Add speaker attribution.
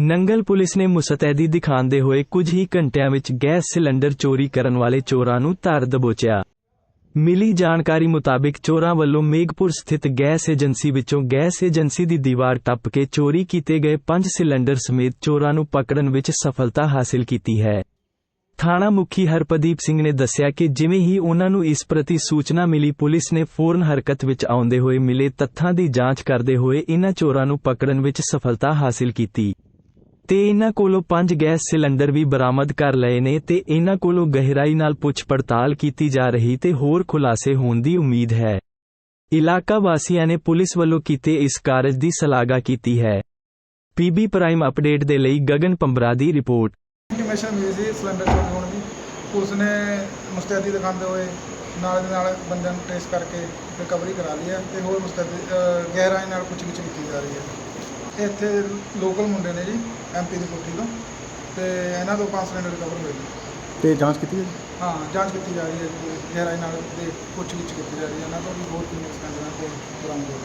Speaker 1: Nangal police ਨੇ ਮੁਸਤੈਦੀ ਦਿਖਾਉਂਦੇ ਹੋਏ ਕੁਝ ਹੀ ਘੰਟਿਆਂ ਵਿੱਚ ਗੈਸ ਸਿਲੰਡਰ ਚੋਰੀ ਕਰਨ ਵਾਲੇ ਚੋਰਾਂ ਨੂੰ ਧਰ ਦਬੋਚਿਆ। ਮਿਲੀ ਜਾਣਕਾਰੀ ਮੁਤਾਬਿਕ ਚੋਰਾਂ ਵੱਲੋਂ ਮੇਘਪੁਰ ਸਥਿਤ ਗੈਸ ਏਜੰਸੀ ਵਿੱਚੋਂ ਗੈਸ ਏਜੰਸੀ ਦੀ ਦੀਵਾਰ ਟੱਪ ਕੇ ਚੋਰੀ ਕੀਤੇ ਗਏ ਪੰਜ ਸਿਲੰਡਰ ਸਮੇਤ ਚੋਰਾਂ ਨੂੰ ਪਕੜਨ ਵਿੱਚ ਸਫਲਤਾ ਹਾਸਲ ਕੀਤੀ ਹੈ। ਥਾਣਾ ਮੁਖੀ ਹਰਪਦੀਪ ਸਿੰਘ ਨੇ ਦੱਸਿਆ ਕਿ ਜਿਵੇਂ ਹੀ ਉਹਨਾਂ ਨੂੰ ਇਸ ਪ੍ਰਤੀ ਸੂਚਨਾ ਮਿਲੀ, ਪੁਲਿਸ ਨੇ ਫੌਰਨ ਹਰਕਤ ਵਿੱਚ ਆਉਂਦੇ ਹੋਏ ਮਿਲੇ ਤੱਥਾਂ ਦੀ ਜਾਂਚ ਕਰਦੇ ਹੋਏ ਇਨ੍ਹਾਂ ਚੋਰਾਂ ਨੂੰ ਪਕੜਨ ਵਿੱਚ ਸਫਲਤਾ ਹਾਸਲ ਕੀਤੀ। ਤੇ ਇਹਨਾਂ ਕੋਲੋਂ ਪੰਜ ਗੈਸ ਸਿਲੰਡਰ ਵੀ ਬਰਾਮਦ ਕਰ ਲਏ ਨੇ ਤੇ ਇਹਨਾਂ ਕੋਲੋਂ ਗਹਿਰਾਈ ਨਾਲ ਪੁੱਛ ਪੜਤਾਲ ਕੀਤੀ ਜਾ ਰਹੀ ਤੇ ਹੋਰ ਖੁਲਾਸੇ ਹੋਣ ਦੀ ਉਮੀਦ ਹੈ। ਇਲਾਕਾ ਵਾਸੀਆਂ ਨੇ ਪੁਲਿਸ ਵੱਲੋਂ ਕੀਤੇ ਇਸ ਕਾਰਜ ਦੀ ਸ਼ਲਾਘਾ ਕੀਤੀ ਹੈ। ਪੀਬੀ ਪ੍ਰਾਈਮ ਅਪਡੇਟ ਦੇ ਲਈ ਗਗਨ ਪੰਬਰਾ ਦੀ ਰਿਪੋਰਟ।
Speaker 2: ਇਨਫੋਰਮੇਸ਼ਨ ਮਿਲੀ ਸਿਲੰਡਰ ਚੋਰੀ ਹੋਣ ਦੀ। ਪੁਲਿਸ ਨੇ ਮੁਸਤੈਦੀ ਦਿਖਾਉਂਦੇ ਹੋਏ ਨਾਲ ਦੇ ਨਾਲ ਬੰਦਿਆਂ ਨੂੰ ਟ੍ਰੇਸ ਕਰਕੇ ਰਿਕਵਰੀ ਕਰਾ ਲਈ ਹੈ ਤੇ ਹੋਰ ਮੁਸਤੈਦੀ ਗਹਿਰਾਈ ਨਾਲ ਪੁੱਛਗਿੱਛ ਕੀਤੀ ਜਾ ਰਹੀ ਹੈ। ਇੱਥੇ ਲੋਕਲ ਮੁੰਡੇ ਨੇ ਜੀ ਐਮਪੀ ਦੀ ਕੋਠੀ ਤੋਂ। ਤੇ ਇਹਨਾਂ ਤੋਂ ਪੰਜ ਸਿਲੰਡਰ ਰਿਕਵਰ ਹੋਏ ਨੇ
Speaker 3: ਤੇ ਜਾਂਚ ਕੀਤੀ ਹੈ
Speaker 2: ਹਾਂ ਜਾਂਚ ਕੀਤੀ ਜਾ ਰਹੀ ਹੈ ਜੀ, ਗਹਿਰਾਈ ਨਾਲ ਤੇ ਪੁੱਛਗਿੱਛ ਕੀਤੀ ਜਾ ਰਹੀ ਹੈ। ਇਹਨਾਂ ਤੋਂ ਵੀ ਹੋਰ ਕਿੰਨੇ ਸਿਲੰਡਰਾਂ ਤੇ ਬਰਾਮਦ ਹੋਏ